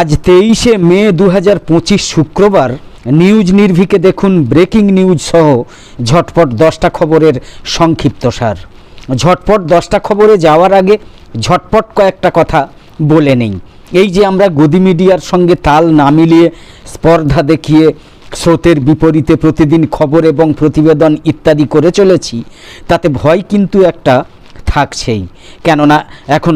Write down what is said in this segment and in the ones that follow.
আজ তেইশে মে দু হাজার পঁচিশ শুক্রবার নিউজ নির্ভিকে দেখুন ব্রেকিং নিউজ সহ ঝটপট দশটা খবরের সংক্ষিপ্তসার ঝটপট দশটা খবরে যাওয়ার আগে ঝটপট কয়েকটা কথা বলে নেই। এই যে আমরা গদি মিডিয়ার সঙ্গে তাল না মিলিয়ে স্পর্ধা দেখিয়ে স্রোতের বিপরীতে প্রতিদিন খবর এবং প্রতিবেদন ইত্যাদি করে চলেছি, তাতে ভয় কিন্তু একটা থাকছেই। কেননা এখন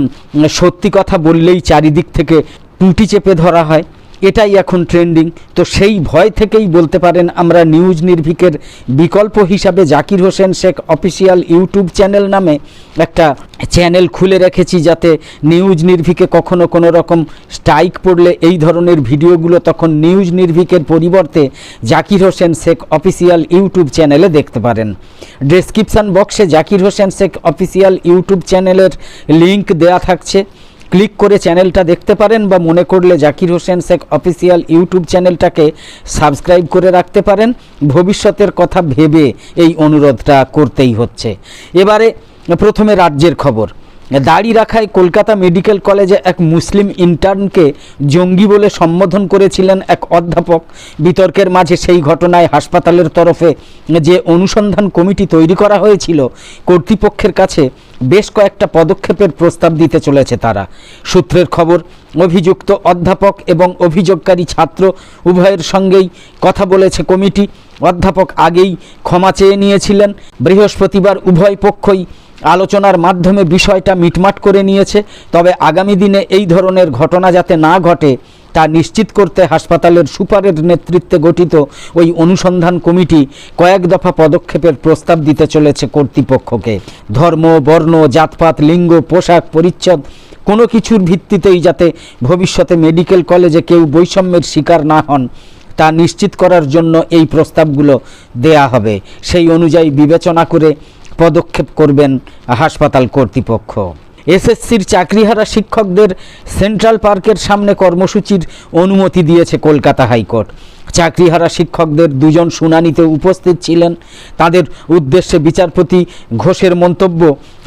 সত্যি কথা বললেই চারিদিক থেকে টুটি চেপে ধরা হয়। এটাই এখন ট্রেন্ডিং তো সেই ভয় থেকেই বলতে পারেন আমরা নিউজ নির্ভিকের বিকল্প হিসাবে Zakir Hossain Sheikh official YouTube channel নামে একটা চ্যানেল খুলে রেখেছি যাতে নিউজ নির্ভিকে কখনো কোনো রকম স্ট্রাইক পড়লে এই ধরনের ভিডিওগুলো তখন নিউজ নির্ভিকের পরিবর্তে জাকির হোসেন শেখ অফিসিয়াল ইউটিউব চ্যানেলে দেখতে পারেন। ডেসক্রিপশান বক্সে জাকির হোসেন শেখ অফিসিয়াল ইউটিউব চ্যানেলের লিংক দেয়া থাকছে। ক্লিক করে চ্যানেলটা দেখতে পারেন বা মনে করলে জাকির হোসেন শেখ অফিসিয়াল ইউটিউব চ্যানেলটাকে সাবস্ক্রাইব করে রাখতে পারেন। ভবিষ্যতের কথা ভেবে এই অনুরোধটা করতেই হচ্ছে। এবারে প্রথমে রাজ্যের খবর। দাড়ি রাখায় কলকাতা মেডিকেল কলেজে এক মুসলিম ইন্টার্নকে জঙ্গি বলে সম্বোধন করেছিলেন এক অধ্যাপক। বিতর্কের মাঝে সেই ঘটনায় হাসপাতালের তরফে যে অনুসন্ধান কমিটি তৈরি করা হয়েছিল, কর্তৃপক্ষের কাছে বেশ কয়েকটা পদক্ষেপের প্রস্তাব দিতে চলেছে তারা। সূত্রের খবর, অভিযুক্ত অধ্যাপক এবং অভিযোগকারী ছাত্র উভয়ের সঙ্গেই কথা বলেছে কমিটি। অধ্যাপক আগেই ক্ষমা চেয়ে নিয়েছিলেন। বৃহস্পতিবার উভয় পক্ষই আলোচনার মাধ্যমে বিষয়টা মিটমাট করে নিয়েছে। তবে আগামী দিনে এই ধরনের ঘটনা যাতে না ঘটে, তা নিশ্চিত করতে হাসপাতালের সুপারের নেতৃত্বে গঠিত ওই অনুসন্ধান কমিটি কয়েক দফা পদক্ষেপের প্রস্তাব দিতে চলেছে কর্তৃপক্ষকে। ধর্ম, বর্ণ, জাতপাত, লিঙ্গ, পোশাক, পরিচ্ছদ, কোনো কিছুর ভিত্তিতেই যাতে ভবিষ্যতে মেডিকেল কলেজে কেউ বৈষম্যের শিকার না হন, তা নিশ্চিত করার জন্য এই প্রস্তাবগুলো দেয়া হবে। সেই অনুযায়ী বিবেচনা করে পদক্ষেপ করবেন হাসপাতাল কর্তৃপক্ষ। এসএসসির চাকরিহারা শিক্ষকদের সেন্ট্রাল পার্কের সামনে কর্মসূচির অনুমতি দিয়েছে কলকাতা হাইকোর্ট। চাকরিহারা শিক্ষকদের দুজন শুনানিতে উপস্থিত ছিলেন। তাদের উদ্দেশ্যে বিচারপতি ঘোষের মন্তব্য,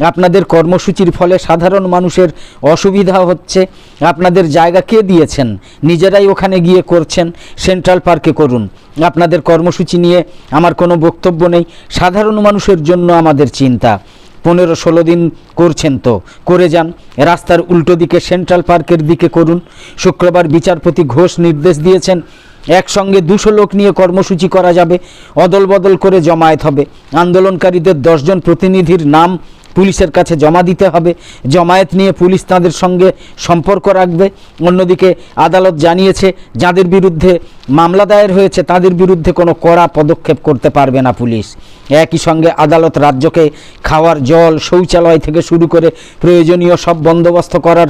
আপনাদের কর্মসূচির ফলে সাধারণ মানুষের অসুবিধা হচ্ছে। আপনাদের জায়গা কে দিয়েছেন? নিজেরাই ওখানে গিয়ে করছেন। সেন্ট্রাল পার্কে করুন। আপনাদের কর্মসূচি নিয়ে আমার কোনো বক্তব্য নেই। সাধারণ মানুষের জন্য আমাদের চিন্তা। পনেরো ষোলো দিন করছেন তো। করে যান, রাস্তার উল্টো দিকে সেন্ট্রাল পার্কের দিকে করুন। শুক্রবার বিচারপতি ঘোষ নির্দেশ দিয়েছেন, একসঙ্গে দুশো লোক নিয়ে কর্মসূচি করা যাবে অদল বদল করে জমায়েত হবে। আন্দোলনকারীদের দশজন প্রতিনিধির নাম পুলিশের কাছে জমা দিতে হবে। জমায়েত নিয়ে পুলিশ তাদের সঙ্গে সম্পর্ক রাখবে। অন্যদিকে আদালত জানিয়েছে, যাদের বিরুদ্ধে মামলা দায়ের হয়েছে, তাদের বিরুদ্ধে কোনো কড়া পদক্ষেপ করতে পারবে না পুলিশ। একই সঙ্গে আদালত রাজ্যকে খাওয়ার জল, শৌচালয় থেকে শুরু করে প্রয়োজনীয় সব বন্দোবস্ত করার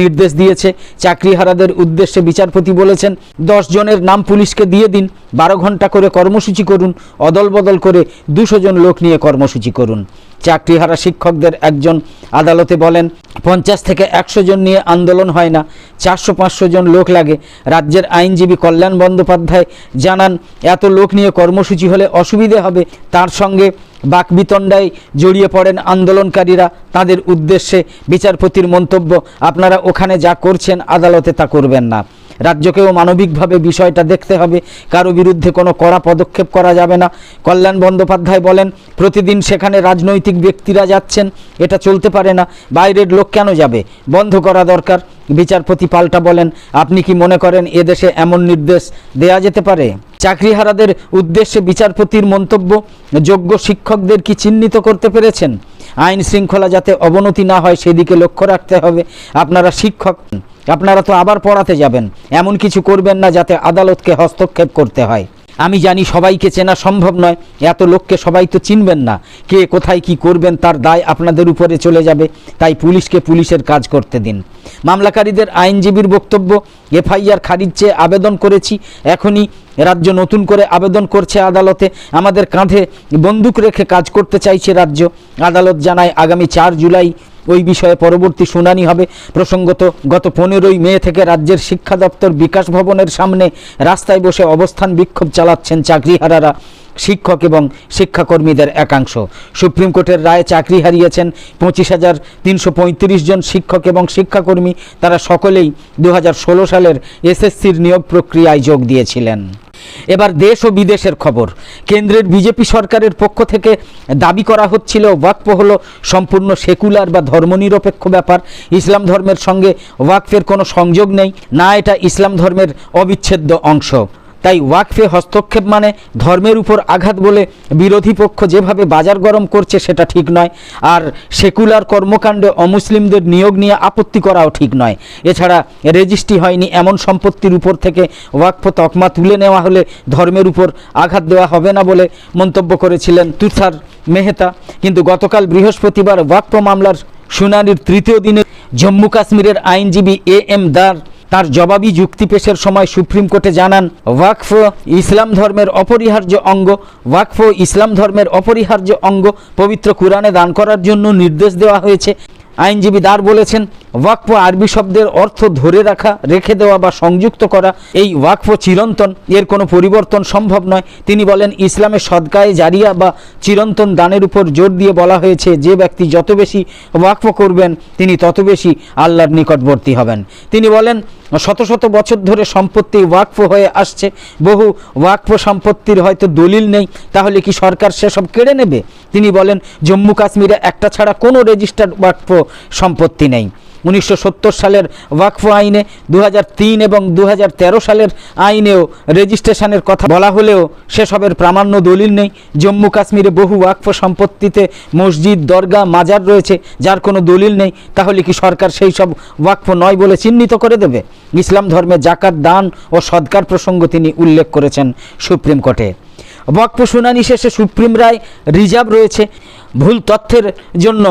নির্দেশ দিয়েছে। চাকরিহারাদের উদ্দেশ্যে বিচারপতি বলেছেন, দশ জনের নাম পুলিশকে দিয়ে দিন। বারো ঘণ্টা করে কর্মসূচি করুন। অদল বদল করে দুশো জন লোক নিয়ে কর্মসূচি করুন। চাকরিহারা শিক্ষকদের একজন আদালতে বলেন, পঞ্চাশ থেকে একশো জন নিয়ে আন্দোলন হয় না, চারশো পাঁচশো জন লোক লাগে। রাজ্যের আইনজীবী কল্যাণ বন্দ্যোপাধ্যায় জানান, এত লোক নিয়ে কর্মসূচি হলে অসুবিধে হবে। তার সঙ্গে বাকবিতণ্ডায় জড়িয়ে পড়েন আন্দোলনকারীরা। তাদের উদ্দেশ্যে বিচারপতির মন্তব্য, আপনারা ওখানে যা করছেন আদালতে তা করবেন না। রাজ্যকেও মানবিকভাবে বিষয়টা দেখতে হবে। কারও বিরুদ্ধে কোনো কড়া পদক্ষেপ করা যাবে না। কল্যাণ বন্দ্যোপাধ্যায় বলেন, প্রতিদিন সেখানে রাজনৈতিক ব্যক্তিরা যাচ্ছেন, এটা চলতে পারে না। বাইরের লোক কেন যাবে? বন্ধ করা দরকার। বিচারপতি পাল্টা বলেন, আপনি কি মনে করেন এদেশে এমন নির্দেশ দেয়া যেতে পারে? চাকরিহারাদের উদ্দেশ্যে বিচারপতির মন্তব্য, যোগ্য শিক্ষকদের কি চিহ্নিত করতে পেরেছেন? আইন শৃঙ্খলা যাতে অবনতি না হয়, সেদিকে লক্ষ্য রাখতে হবে। আপনারা শিক্ষক। আপনারা তো আবার পড়াতে যাবেন। এমন কিছু করবেন না যাতে আদালতকে হস্তক্ষেপ করতে হয়। আমি জানি সবাইকে চেনা সম্ভব নয়, এত লোককে সবাই তো চিনবেন না। কে কোথায় কি করবেন, তার দায় আপনাদের উপরে চলে যাবে। তাই পুলিশকে পুলিশের কাজ করতে দিন। মামলাকারীদের আইনজীবীর বক্তব্য, এফআইআর খারিজ চেয়ে আবেদন করেছি। এখনই রাজ্য নতুন করে আবেদন করছে আদালতে। আমাদের কাঁধে বন্দুক রেখে কাজ করতে চাইছে রাজ্য। আদালত জানায়, আগামী চার জুলাই ওই বিষয়ে পরবর্তী শুনানি হবে। প্রসঙ্গত, গত পনেরোই মে থেকে রাজ্যের শিক্ষা দপ্তর বিকাশ ভবনের সামনে রাস্তায় বসে অবস্থান বিক্ষোভ চালাচ্ছেন চাকরিহারারা শিক্ষক এবং শিক্ষাকর্মীদের একাংশ। সুপ্রিম কোর্টের রায়ে চাকরি হারিয়েছেন পঁচিশ হাজার তিনশো জন শিক্ষক এবং শিক্ষাকর্মী। তারা সকলেই দু হাজার ষোলো সালের এসএসসির নিয়োগ প্রক্রিয়ায় যোগ দিয়েছিলেন। এবার দেশ ও বিদেশের খবর। কেন্দ্রের বিজেপি সরকারের পক্ষ থেকে দাবি করা হচ্ছিল, ওয়াকফ হল সম্পূর্ণ সেকুলার বা ধর্মনিরপেক্ষ ব্যাপার। ইসলাম ধর্মের সঙ্গে ওয়াকফের কোনো সংযোগ নেই, না এটা ইসলাম ধর্মের অবিচ্ছেদ্য অংশ। তাই ওয়াকফে হস্তক্ষেপ মানে ধর্মের উপর আঘাত বলে বিরোধী পক্ষ যেভাবে বাজার গরম করছে সেটা ঠিক নয়, আর সেকুলার কর্মকাণ্ডে অমুসলিমদের নিয়োগ নিয়ে আপত্তি করাও ঠিক নয়। এছাড়া রেজিস্ট্রি হয়নি এমন সম্পত্তির উপর থেকে ওয়াকফ তকমা তুলে নেওয়া হলে ধর্মের উপর আঘাত দেওয়া হবে না বলে মন্তব্য করেছিলেন তুষার মেহতা। কিন্তু গতকাল বৃহস্পতিবার ওয়াকফ মামলার শুনানির তৃতীয় দিনে জম্মু কাশ্মীরের আইনজীবী এ এম দার তার জবাবি যুক্তি পেশের সময় সুপ্রিম কোর্টে জানান, ওয়াকফ ইসলাম ধর্মের অপরিহার্য অঙ্গ, ওয়াকফ ইসলাম ধর্মের অপরিহার্য অঙ্গ পবিত্র কোরআনে দান করার জন্য নির্দেশ দেওয়া হয়েছে। আইনজীবী দার বলেছেন ওয়াকফ আরবি শব্দের অর্থ ধরে রাখা, রেখে দেওয়া বা সংযুক্ত করা, এই ওয়াকফ চিরন্তন, এর কোনো পরিবর্তন সম্ভব নয়। তিনি বলেন ইসলামের সদকায়ে জারিয়া বা চিরন্তন দানের উপর জোর দিয়ে বলা হয়েছে, যে ব্যক্তি যত বেশি ওয়াকফ করবেন, তিনি তত বেশি আল্লাহর নিকটবর্তী হবেন। তিনি বলেন, শত শত বছর ধরে সম্পত্তি ওয়াকফ হয়ে আসছে, বহু ওয়াকফ সম্পত্তির হয়তো দলিল নেই, তাহলে কি সরকার সেসব কেড়ে নেবে? তিনি বলেন, জম্মু কাশ্মীরে একটা ছাড়া কোনো রেজিস্টার্ড ওয়াকফ সম্পত্তি নেই। উনিশশো সত্তর সালের ওয়াকফ আইনে দু হাজার তিন এবং দু হাজার তেরো সালের আইনেও রেজিস্ট্রেশনের কথা বলা হলেও সেসবের প্রামাণ্য দলিল নেই। জম্মু কাশ্মীরে বহু ওয়াকফ সম্পত্তিতে মসজিদ দরগা মাজার রয়েছে, যার কোনো দলিল নেই। তাহলে কি সরকার সেই সব ওয়াকফ নয় বলে চিহ্নিত করে দেবে? ইসলাম ধর্মে জাকাত, দান ও সদকার প্রসঙ্গ তিনি উল্লেখ করেছেন সুপ্রিম কোর্টে। ওয়াকফ শুনানি শেষে সুপ্রিম রায় রিজার্ভ রয়েছে। ভুল তথ্যের জন্য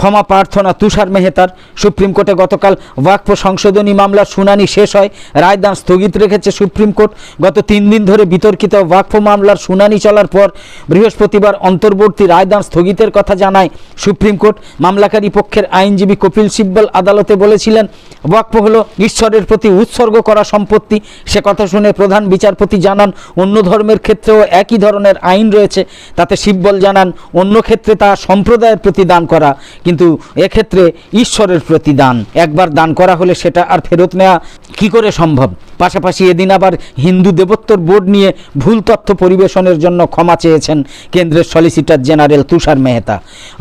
ক্ষমা প্রার্থনা তুষার মেহতার। সুপ্রিম কোর্টে গতকাল ওয়াকফ সংশোধনী মামলার শুনানি শেষ হয়। রায়দান স্থগিত রেখেছে সুপ্রিম কোর্ট। গত তিন দিন ধরে বিতর্কিত ওয়াকফ মামলার শুনানি চলার পর বৃহস্পতিবার অন্তর্বর্তী রায়দান স্থগিতের কথা জানায় সুপ্রিম কোর্ট। মামলাকারী পক্ষের আইনজীবী কপিল সিব্বল আদালতে বলেছিলেন, ওয়াকফ হল ঈশ্বরের প্রতি উৎসর্গ করা সম্পত্তি। সে কথা শুনে প্রধান বিচারপতি জানান, অন্য ধর্মের ক্ষেত্রেও একই ধরনের আইন রয়েছে। তাতে সিব্বল জানান, অন্য ক্ষেত্রে তা সম্প্রদায়ের প্রতি দান করা। কিন্তু এক্ষেত্রে ঈশ্বরের প্রতি দান একবার দান করা হলে সেটা আর ফেরত নেওয়া কি করে সম্ভব? পাশাপাশি এদিন আবার হিন্দু দেবোত্তর বোর্ড নিয়ে ভুল তথ্য পরিবেশনের জন্য ক্ষমা চেয়েছেন কেন্দ্রের সলিসিটর জেনারেল তুষার মেহতা।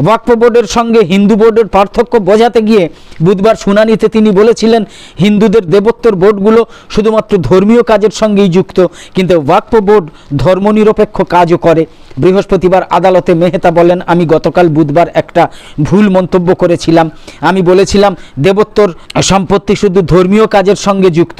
ওয়াকফ বোর্ডের সঙ্গে হিন্দু বোর্ডের পার্থক্য বোঝাতে গিয়ে বুধবার শুনানিতে তিনি বলেছিলেন, হিন্দুদের দেবোত্তর বোর্ডগুলো শুধুমাত্র ধর্মীয় কাজের সঙ্গেই যুক্ত, কিন্তু ওয়াকফ বোর্ড ধর্মনিরপেক্ষ কাজও করে। বৃহস্পতিবার আদালতে মেহতা বলেন, আমি গতকাল বুধবার একটা ভুল মন্তব্য করেছিলাম। আমি বলেছিলাম দেবত্বর সম্পত্তি শুধু ধর্মীয় কাজের সঙ্গে যুক্ত।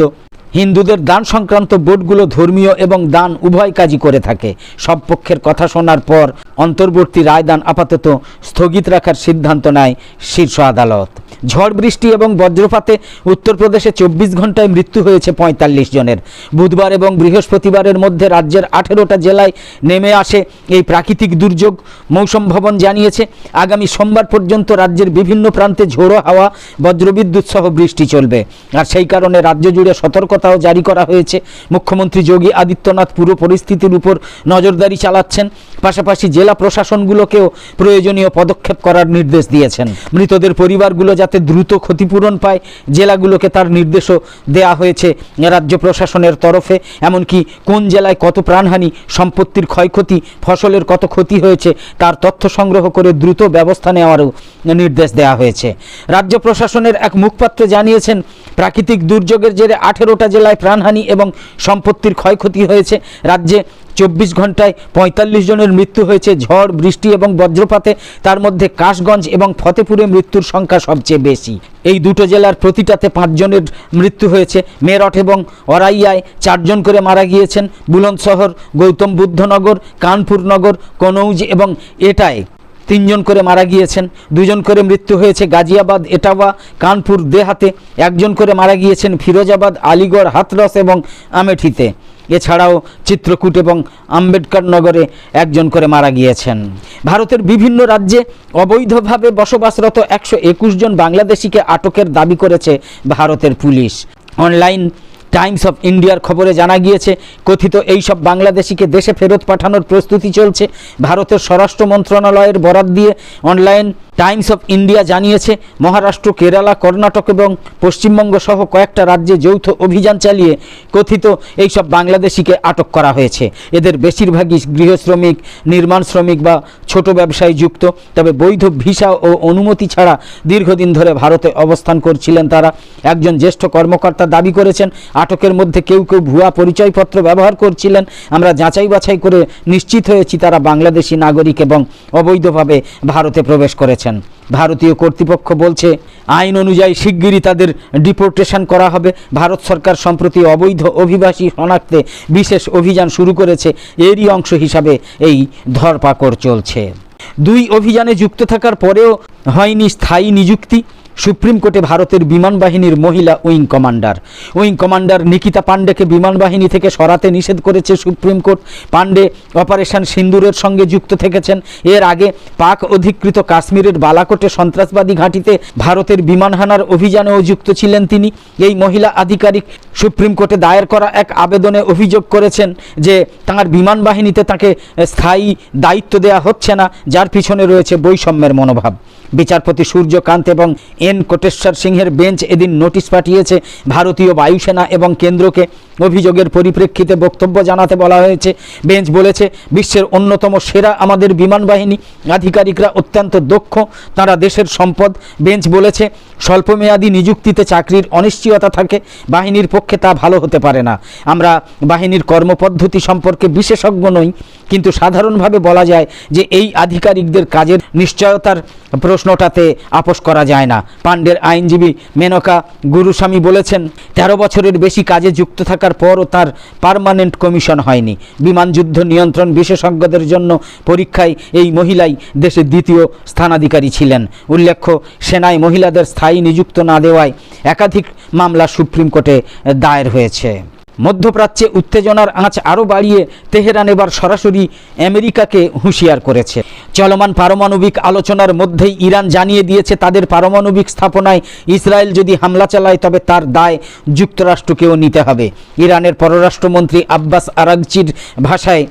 হিন্দুদের দান সংক্রান্ত বোর্ডগুলো ধর্মীয় এবং দান উভয় কাজই করে থাকে। সব পক্ষের কথা শোনার পর অন্তর্বর্তী রায়দান আপাতত স্থগিত রাখার সিদ্ধান্ত নেয় শীর্ষ আদালত। ঝড় বৃষ্টি এবং বজ্রপাতে উত্তরপ্রদেশে চব্বিশ ঘন্টায় মৃত্যু হয়েছে পঁয়তাল্লিশ জনের। বুধবার এবং বৃহস্পতিবারের মধ্যে রাজ্যের আঠেরোটা জেলায় নেমে আসে এই প্রাকৃতিক দুর্যোগ, মৌসুম ভবন জানিয়েছে। আগামী সোমবার পর্যন্ত রাজ্যের বিভিন্ন প্রান্তে ঝোড়ো হাওয়া, বজ্রবিদ্যুৎ সহ বৃষ্টি চলবে। আর সেই কারণে রাজ্য জুড়ে সতর্কতাও জারি করা হয়েছে। মুখ্যমন্ত্রী যোগী আদিত্যনাথ পুরো পরিস্থিতির উপর নজরদারি চালাচ্ছেন, পাশাপাশি জেলা প্রশাসনগুলোকেও প্রয়োজনীয় পদক্ষেপ করার নির্দেশ দিয়েছেন। মৃতদের পরিবারগুলো যাতে দ্রুত ক্ষতিপূরণ পায়, জেলাগুলোকে তার নির্দেশও দেয়া হয়েছে রাজ্য প্রশাসনের তরফে। এমনকি কোন জেলায় কত প্রাণহানি, সম্পত্তির ক্ষয়ক্ষতি, ফসলের কত ক্ষতি হয়েছে, তার তথ্য সংগ্রহ করে দ্রুত ব্যবস্থা নেওয়ারও নির্দেশ দেওয়া হয়েছে। রাজ্য প্রশাসনের এক মুখপাত্র জানিয়েছেন, প্রাকৃতিক দুর্যোগের জেরে আঠেরোটা জেলায় প্রাণহানি এবং সম্পত্তির ক্ষয়ক্ষতি হয়েছে। রাজ্যে চব্বিশ ঘন্টায় পঁয়তাল্লিশ জনের মৃত্যু হয়েছে। ঝড়, বৃষ্টি এবং বজ্রপাতে তার মধ্যে কাশগঞ্জ এবং ফতেপুরে মৃত্যুর সংখ্যা সবচেয়ে বেশি। এই দুটো জেলার প্রতিটাতে পাঁচজনের মৃত্যু হয়েছে। মেরঠ এবং অরাইয়ায় চারজন করে মারা গিয়েছেন। বুলন্দশহর, গৌতম বুদ্ধনগর, কানপুরনগর, কনৌজ এবং এটায় তিনজন করে মারা গিয়েছেন দুজন করে মৃত্যু হয়েছে গাজিয়াবাদ, এটাওয়া, কানপুর, দেহাতে, একজন করে মারা গিয়েছেন ফিরোজাবাদ, আলিগড়, হাতরস এবং আমেঠিতে। এছাড়াও চিত্রকূট এবং আম্বেদকর নগরে একজন করে মারা গিয়েছেন। ভারতের বিভিন্ন রাজ্যে অবৈধভাবে বসবাসরত একশো একুশ জন বাংলাদেশিকে আটকের দাবি করেছে ভারতের পুলিশ। অনলাইন টাইমস অফ ইন্ডিয়ার খবরে জানা গিয়েছে, কথিত এইসব বাংলাদেশিকে দেশে ফেরত পাঠানোর প্রস্তুতি চলছে। ভারতের স্বরাষ্ট্র মন্ত্রণালয়ের বরাত দিয়ে অনলাইন টাইমস অফ ইন্ডিয়া জানিয়েছে, মহারাষ্ট্র, কেরালা, কর্ণাটক এবং পশ্চিমবঙ্গ সহ কয়েকটা রাজ্যে যৌথ অভিযান চালিয়ে কথিত এই সব বাংলাদেশিকে আটক করা হয়েছে। এদের বেশিরভাগই গৃহ শ্রমিক, নির্মাণ শ্রমিক বা ছোট ব্যবসায় যুক্ত। তবে বৈধ ভিসা ও অনুমতি ছাড়া দীর্ঘদিন ধরে ভারতে অবস্থান করছিলেন তারা। একজন জ্যেষ্ঠ কর্মকর্তা দাবি করেছেন, আটকের মধ্যে কেউ কেউ ভুয়া পরিচয়পত্র ব্যবহার করছিলেন। আমরা যাচাই বাছাই করে নিশ্চিত হয়েছি তারা বাংলাদেশি নাগরিক এবং অবৈধভাবে ভারতে প্রবেশ করেছেন। ভারতীয় কর্তৃপক্ষ বলছে, আইন অনুযায়ী শিগগিরই তাদের ডিপোর্টেশন করা হবে। ভারত সরকার সম্প্রতি অবৈধ অভিবাসী শনাক্তে বিশেষ অভিযান শুরু করেছে। এরই অংশ হিসাবে এই ধরপাকড় চলছে। দুই অভিযানে যুক্ত থাকার পরেও হয়নি স্থায়ী নিযুক্তি। সুপ্রিম কোর্টে ভারতের বিমান বাহিনীর মহিলা wing commander. Wing commander Nikita পান্ডেকে বিমান বাহিনী থেকে সরাতে নিষেধ করেছে সুপ্রিম কোর্ট। পান্ডে অপারেশন সিন্দুরের সঙ্গে যুক্ত থেকেছেন। এর আগে পাক অধিকৃত কাশ্মীরের বালাকোটে সন্ত্রাসবাদী ঘাঁটিতে ভারতের বিমান হানার অভিযানেও যুক্ত ছিলেন তিনি। এই মহিলা আধিকারিক সুপ্রিম কোর্টে দায়ের করা এক আবেদনে অভিযোগ করেছেন যে তাঁর বিমান বাহিনীতে তাকে স্থায়ী দায়িত্ব দেওয়া হচ্ছে না, যার পিছনে রয়েছে বৈষম্যের মনোভাব। বিচারপতি সূর্যকান্ত এবং এন কোটেশ্বর সিংহের বেঞ্চ এদিন নোটিশ পাঠিয়েছে ভারতীয় বায়ুসেনা এবং কেন্দ্রকে অভিযোগের পরিপ্রেক্ষিতে বক্তব্য জানাতে বলা হয়েছে, বেঞ্চ বলেছে, বিশ্বের অন্যতম সেরা আমাদের বিমান বাহিনী, আধিকারিকরা অত্যন্ত দক্ষ, তারা দেশের সম্পদ। বেঞ্চ বলেছে, স্বল্পমেয়াদী নিযুক্তিতে চাকরির অনিশ্চয়তা থাকে, বাহিনীর পক্ষে তা ভালো হতে পারে না। আমরা বাহিনীর কর্মপদ্ধতি সম্পর্কে বিশেষজ্ঞ নই, কিন্তু সাধারণভাবে বলা যায় যে এই আধিকারিকদের কাজের নিশ্চয়তার প্রশ্নটাতে আপোষ করা যায় না। পাণ্ডের আইনজীবী মেনকা গুরুস্বামী বলেছেন, তেরো বছরের বেশি কাজে যুক্ত থাকার পরও তার পারমানেন্ট কমিশন হয়নি। বিমান যুদ্ধ নিয়ন্ত্রণ বিশেষজ্ঞদের জন্য পরীক্ষায় এই মহিলাই দেশের দ্বিতীয় স্থানাধিকারী ছিলেন। উল্লেখ্য, সেনায় মহিলাদের স্থায়ী নিযুক্ত না দেওয়ায় একাধিক মামলা সুপ্রিম কোর্টে দায়ের হয়েছে। মধ্যপ্রাচ্যে উত্তেজনার আঁচ আরও বাড়িয়ে তেহরান এবার সরাসরি আমেরিকাকে হুঁশিয়ার করেছে। চলমান পারমাণবিক আলোচনার মধ্যেই ইরান জানিয়ে দিয়েছে তাদের পারমাণবিক স্থাপনায় ইসরায়েল যদি হামলা চালায় তবে তার দায় যুক্তরাষ্ট্রকেও নিতে হবে। ইরানের পররাষ্ট্রমন্ত্রী আব্বাস আরাগচির ভাষায়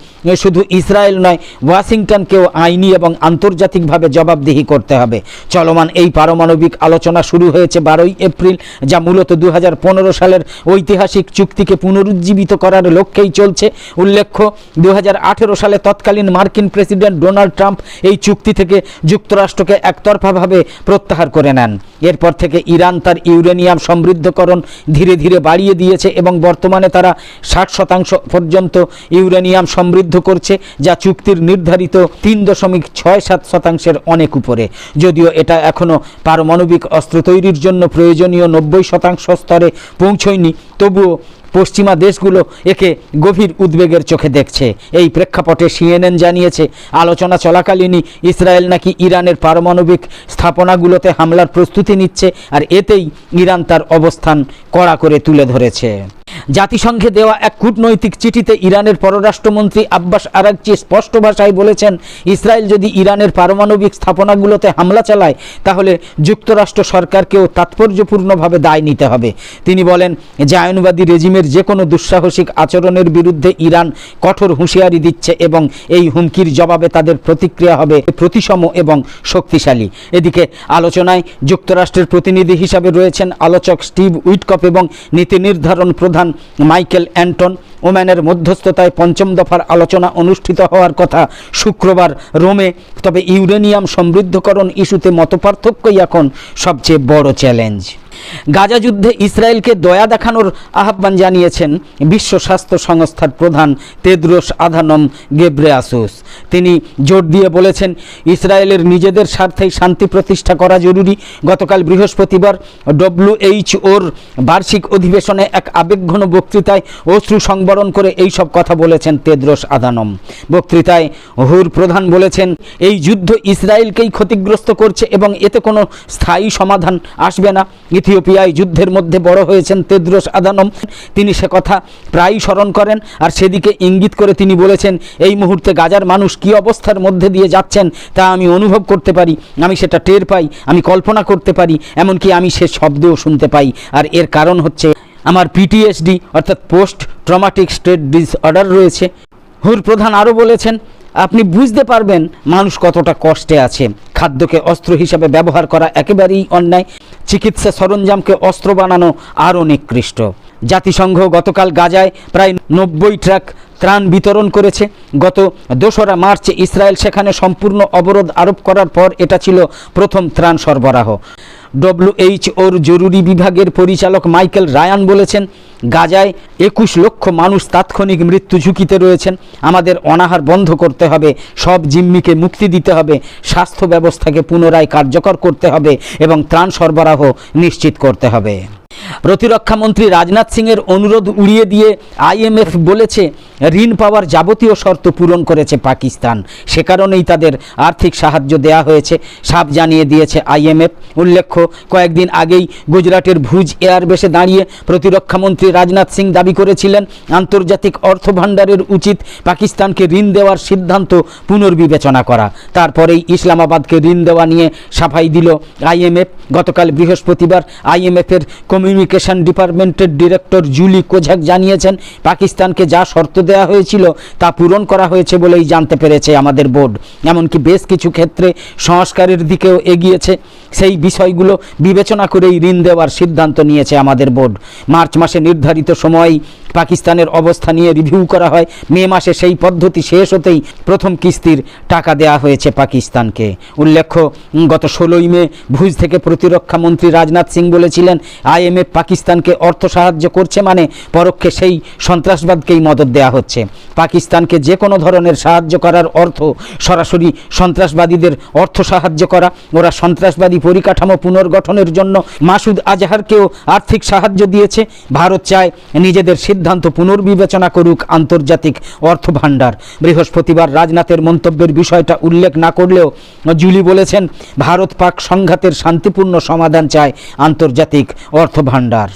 শুধু ইসরায়েল নয়, ওয়াশিংটনকেও আইনি এবং আন্তর্জাতিকভাবে জবাবদিহি করতে হবে। চলমান এই পারমাণবিক আলোচনা শুরু হয়েছে বারোই এপ্রিল, যা মূলত দু হাজার পনেরো সালের ঐতিহাসিক চুক্তিকে পুনরুজ্জীবিত করার লক্ষ্যেই চলছে উল্লেখ্য দু হাজার আঠেরো সালে তৎকালীন মার্কিন প্রেসিডেন্ট ডোনাল্ড ট্রাম্প এই চুক্তি থেকে যুক্তরাষ্ট্রকে একতরফাভাবে প্রত্যাহার করে নেন। এরপর থেকে ইরান তার ইউরেনিয়াম সমৃদ্ধকরণ ধীরে ধীরে বাড়িয়ে দিয়েছে এবং বর্তমানে তারা ষাট শতাংশ পর্যন্ত ইউরেনিয়াম সমৃদ্ধ করছে, যা চুক্তির নির্ধারিত তিন দশমিক ছয় সাত শতাংশের অনেক উপরে। যদিও এটা এখনও পারমাণবিক অস্ত্র তৈরির জন্য প্রয়োজনীয় নব্বই শতাংশ স্তরে পৌঁছয়নি, তবুও পশ্চিমা দেশগুলো একে গভীর উদ্বেগের চোখে দেখছে। এই প্রেক্ষাপটে সিএনএন জানিয়েছে, আলোচনা চলাকালীনই ইসরায়েল নাকি ইরানের পারমাণবিক স্থাপনাগুলোতে হামলার প্রস্তুতি নিচ্ছে আর এতেই ইরান তার অবস্থান কড়া করে তুলে ধরেছে। জাতিসংঘে দেওয়া এক কূটনৈতিক চিঠিতে ইরানের পররাষ্ট্রমন্ত্রী আব্বাস আরাকচি স্পষ্ট ভাষায় বলেছেন, ইসরায়েল যদি ইরানের পারমাণবিক স্থাপনাগুলোতে হামলা চালায়, তাহলে যুক্তরাষ্ট্র সরকারকেও তাৎপর্যপূর্ণভাবে দায় নিতে হবে। তিনি বলেন, জায়নবাদী রেজিমের যে কোনো দুঃসাহসিক আচরণের বিরুদ্ধে ইরান কঠোর হুঁশিয়ারি দিচ্ছে এবং এই হুমকির জবাবে তাদের প্রতিক্রিয়া হবে প্রতিসম এবং শক্তিশালী। এদিকে আলোচনায় যুক্তরাষ্ট্রের প্রতিনিধি হিসাবে রয়েছেন আলোচক স্টিভ উইটকপ এবং নীতি নির্ধারণ প্রধান মাইকেল অ্যান্টন ওম্যানের মধ্যস্থতায় পঞ্চম দফার আলোচনা অনুষ্ঠিত হওয়ার কথা শুক্রবার রোমে। তবে ইউরেনিয়াম সমৃদ্ধকরণ ইস্যুতে মতপার্থক্যই এখন সবচেয়ে বড় চ্যালেঞ্জ। গাজা যুদ্ধে ইসরায়েলকে দয়া দেখানোর আহ্বান জানিয়েছেন বিশ্ব স্বাস্থ্য সংস্থার প্রধান তেদ্রোস আধানম গেব্রেয়াসুস। তিনি জোর দিয়ে বলেছেন, ইসরায়েলের নিজেদের স্বার্থেই শান্তি প্রতিষ্ঠা করা জরুরি। গতকাল বৃহস্পতিবার ডব্লিউএইচওর বার্ষিক অধিবেশনে এক আবেগঘন বক্তৃতায় অশ্রু সংবলিত সংবরণ করে এই সব কথা বলেছেন তেদ্রোস আদানম। বক্তৃতায় হুর প্রধান বলেছেন, এই যুদ্ধ ইসরায়েলকেই ক্ষতিগ্রস্ত করছে এবং এতে কোনো স্থায়ী সমাধান আসবে না। ইথিওপিয়ায় যুদ্ধের মধ্যে বড় হয়েছেন তেদ্রোস আদানম। তিনি সে কথা প্রায়ই স্মরণ করেন আর সেদিকে ইঙ্গিত করে তিনি বলেছেন, এই মুহূর্তে গাজার মানুষ কী অবস্থার মধ্যে দিয়ে যাচ্ছেন তা আমি অনুভব করতে পারি, আমি সেটা টের পাই, আমি কল্পনা করতে পারি, এমনকি আমি সে শব্দও শুনতে পাই। আর এর কারণ হচ্ছে আমার পিটিএসডি অর্থাৎ পোস্ট ট্রমাটিক স্টেট ডিসঅর্ডার রয়েছে। হুর প্রধান আরও বলেছেন, আপনি বুঝতে পারবেন মানুষ কতটা কষ্টে আছে। খাদ্যকে অস্ত্র হিসাবে ব্যবহার করা একেবারেই অন্যায়। চিকিৎসা সরঞ্জামকে অস্ত্র বানানো আরও নিকৃষ্ট। জাতিসংঘ গতকাল গাজায় প্রায় নব্বই ট্রাক ত্রাণ বিতরণ করেছে। গত দোসরা মার্চে ইসরায়েল সেখানে সম্পূর্ণ অবরোধ আরোপ করার পর এটা ছিল প্রথম ত্রাণ সরবরাহ। ডব্লিউএইচওর জরুরি বিভাগের পরিচালক মাইকেল রায়ান বলেছেন, গাজায় একুশ লক্ষ মানুষ তাৎক্ষণিক মৃত্যু ঝুঁকিতে রয়েছেন। আমাদের অনাহার বন্ধ করতে হবে, সব জিম্মিকে মুক্তি দিতে হবে, স্বাস্থ্য ব্যবস্থাকে পুনরায় কার্যকর করতে হবে এবং ত্রাণ সরবরাহ নিশ্চিত করতে হবে। প্রতিরক্ষা মন্ত্রী রাজনাথ সিংয়ের অনুরোধ উড়িয়ে দিয়ে আইএমএফ বলেছে, ঋণ পাওয়ার যাবতীয় শর্ত পূরণ করেছে পাকিস্তান। সে কারণেই তাদের আর্থিক সাহায্য দেয়া হয়েছে সাপ জানিয়ে দিয়েছে আইএমএফ। উল্লেখ্য, কয়েকদিন আগেই গুজরাটের ভুজ এয়ারবেসে দাঁড়িয়ে প্রতিরক্ষা মন্ত্রী রাজনাথ সিং দাবি করেছিলেন, আন্তর্জাতিক অর্থ ভাণ্ডারের উচিত পাকিস্তানকে ঋণ দেওয়ার সিদ্ধান্ত পুনর্বিবেচনা করা। তারপরেই ইসলামাবাদকে ঋণ দেওয়া নিয়ে সাফাই দিল আইএমএফ। গতকাল বৃহস্পতিবার আইএমএফ আইএমএফের কমিউনিকেশন ডিপার্টমেন্টের ডিরেক্টর জুলি কোঝাক জানিয়েছেন, পাকিস্তানকে যা শর্ত দেওয়া হয়েছিল তা পূরণ করা হয়েছে বলেই জানতে পেরেছে আমাদের বোর্ড। এমনকি বেশ কিছু ক্ষেত্রে সংস্কারের দিকেও এগিয়েছে। সেই বিষয়গুলো বিবেচনা করেই ঋণ দেওয়ার সিদ্ধান্ত নিয়েছে আমাদের বোর্ড। মার্চ মাসে নির্ধারিত সময়েই পাকিস্তানের অবস্থা নিয়ে রিভিউ করা হয়। মে মাসে সেই পদ্ধতি শেষ হতেই প্রথম কিস্তির টাকা দেওয়া হয়েছে পাকিস্তানকে। উল্লেখ্য, গত ষোলোই মে ভুজ থেকে প্রতিরক্ষা মন্ত্রী রাজনাথ সিং বলেছিলেন, আইএমএফ পাকিস্তানকে অর্থ সাহায্য করছে মানে পরোক্ষে সেই সন্ত্রাসবাদকেই মদত দেওয়া হচ্ছে। পাকিস্তানকে যে কোনো ধরনের সাহায্য করার অর্থ সরাসরি সন্ত্রাসবাদীদের অর্থ সাহায্য করা। ওরা সন্ত্রাসবাদী পরিকাঠামো পুনর্গঠনের জন্য মাসুদ আজহারকেও আর্থিক সাহায্য দিয়েছে। ভারত চায় নিজেদের সিদ্ধান্ত পুনর্বিবেচনা করুক আন্তর্জাতিক অর্থ ভাণ্ডার বৃহস্পতিবার রাজনাথের মন্তব্যের বিষয়টা উল্লেখ না করলেও জুলি বলেছেন, ভারত পাক সংঘাতের শান্তিপূর্ণ সমাধান চায় আন্তর্জাতিক অর্থ ভাণ্ডার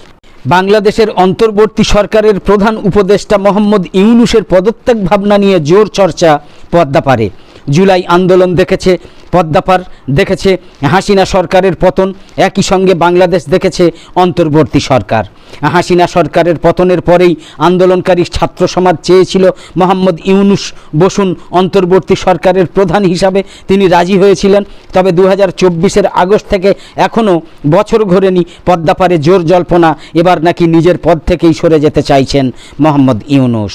বাংলাদেশের অন্তর্বর্তী সরকারের প্রধান উপদেষ্টা মোহাম্মদ ইউনুসের পদত্যাগ ভাবনা নিয়ে জোর চর্চা পদ্মাপারে জুলাই আন্দোলন দেখেছে পদ্মাপার দেখেছে হাসিনা সরকারের পতন, একই সঙ্গে বাংলাদেশ দেখেছে অন্তর্বর্তী সরকার। হাসিনা সরকারের পতনের পরেই আন্দোলনকারী ছাত্র সমাজ চেয়েছিল মোহাম্মদ ইউনুস বসুন অন্তর্বর্তী সরকারের প্রধান হিসাবে। তিনি রাজি হয়েছিলেন, তবে দু হাজার আগস্ট থেকে এখনও বছর ঘোরেনি পদ্মাপারে জোর জল্পনা। এবার নাকি নিজের পদ থেকেই সরে যেতে চাইছেন মোহাম্মদ ইউনুস।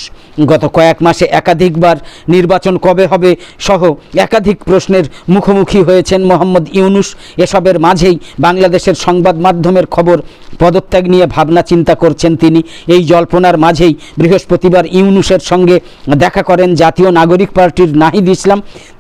গত কয়েক মাসে একাধিকবার নির্বাচন কবে হবে সহ একাধিক প্রশ্নের মুখোমুখি হয়েছেন মোহাম্মদ ইউনুস। এসবের মাঝেই বাংলাদেশের সংবাদ মাধ্যমের খবর, পদত্যাগ নিয়ে ভাবনা চিন্তা করছেন তিনি। এই জল্পনার মাঝেই বৃহস্পতিবার ইউনুসের সঙ্গে দেখা করেন জাতীয় নাগরিক পার্টির নাহিদ ইসলাম,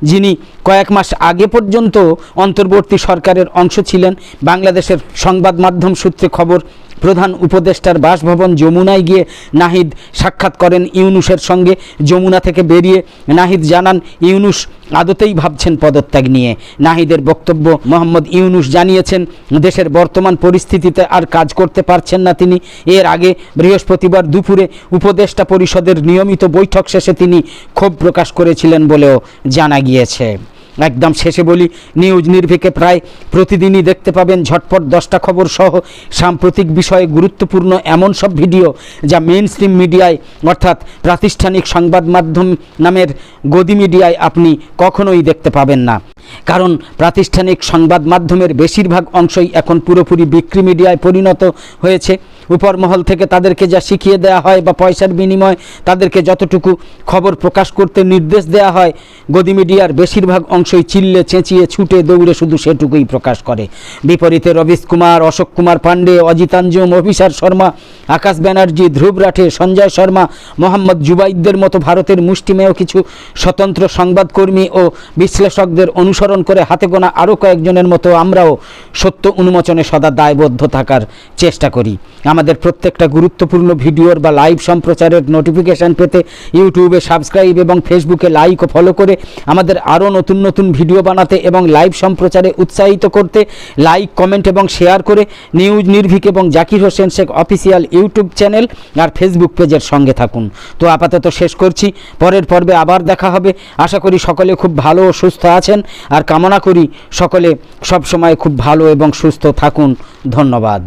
যিনি কয়েক মাস আগে পর্যন্ত অন্তর্বর্তী সরকারের অংশ ছিলেন। বাংলাদেশের সংবাদ মাধ্যম সূত্রে খবর, প্রধান উপদেষ্টার বাসভবন যমুনায় গিয়ে নাহিদ সাক্ষাৎ করেন ইউনুসের সঙ্গে। যমুনা থেকে বেরিয়ে নাহিদ জানান, ইউনুস আদতেই ভাবছেন পদত্যাগ নিয়ে। নাহিদের বক্তব্য মোহাম্মদ ইউনুস জানিয়েছেন, দেশের বর্তমান পরিস্থিতিতে আর কাজ করতে পারছেন না তিনি। এর আগে বৃহস্পতিবার দুপুরে উপদেষ্টা পরিষদের নিয়মিত বৈঠক শেষে তিনি ক্ষোভ প্রকাশ করেছিলেন বলেও জানা গিয়েছে। একদম শেষে বলি, নিউজ নির্ভীকে প্রায় প্রতিদিনই দেখতে পাবেন ঝটপট দশটা খবর সহ সাম্প্রতিক বিষয়ে গুরুত্বপূর্ণ এমন সব ভিডিও যা মেন স্ট্রিম মিডিয়ায় অর্থাৎ প্রাতিষ্ঠানিক সংবাদ মাধ্যম নামের গদি মিডিয়ায় আপনি কখনোই দেখতে পাবেন না। কারণ প্রাতিষ্ঠানিক সংবাদ মাধ্যমের বেশিরভাগ অংশই এখন পুরোপুরি বিক্রি মিডিয়ায় পরিণত হয়েছে। উপরমহল থেকে তাদেরকে যা শিখিয়ে দেওয়া হয় বা পয়সার বিনিময় তাদেরকে যতটুকু খবর প্রকাশ করতে নির্দেশ দেওয়া হয়, গদি মিডিয়ার বেশিরভাগ অংশই চিল্লে, চেঁচিয়ে, ছুটে, দৌড়ে শুধু সেটুকুই প্রকাশ করে। বিপরীতে রবিশ কুমার, অশোক কুমার পাণ্ডে অজিতাঞ্জুম অভিসার শর্মা, আকাশ ব্যানার্জি, ধ্রুব রাঠে, সঞ্জয় শর্মা, মোহাম্মদ জুবাইদদের মতো ভারতের মুষ্টিমেয় কিছু স্বতন্ত্র সংবাদকর্মী ও বিশ্লেষকদের অনুসারে অনুসরণ করে হাতে গোনা আরও কয়েকজনের মতো আমরাও সত্য উন্মোচনে সদা দায়বদ্ধ থাকার চেষ্টা করি। আমাদের প্রত্যেকটা গুরুত্বপূর্ণ ভিডিওর বা লাইভ সম্প্রচারের নোটিফিকেশান পেতে ইউটিউবে সাবস্ক্রাইব এবং ফেসবুকে লাইক ও ফলো করে আমাদের আরও নতুন নতুন ভিডিও বানাতে এবং লাইভ সম্প্রচারে উৎসাহিত করতে লাইক কমেন্ট এবং শেয়ার করে নিউজ, নির্ভীক এবং Zakir Hossain Sheikh official YouTube channel আর ফেসবুক পেজের সঙ্গে থাকুন। তো আপাতত শেষ করছি। পরের পর্বে আবার দেখা হবে। আশা করি সকলে খুব ভালো ও সুস্থ আছেন। আর কামনা করি সকলে সবসময় খুব ভালো এবং সুস্থ থাকুন। ধন্যবাদ।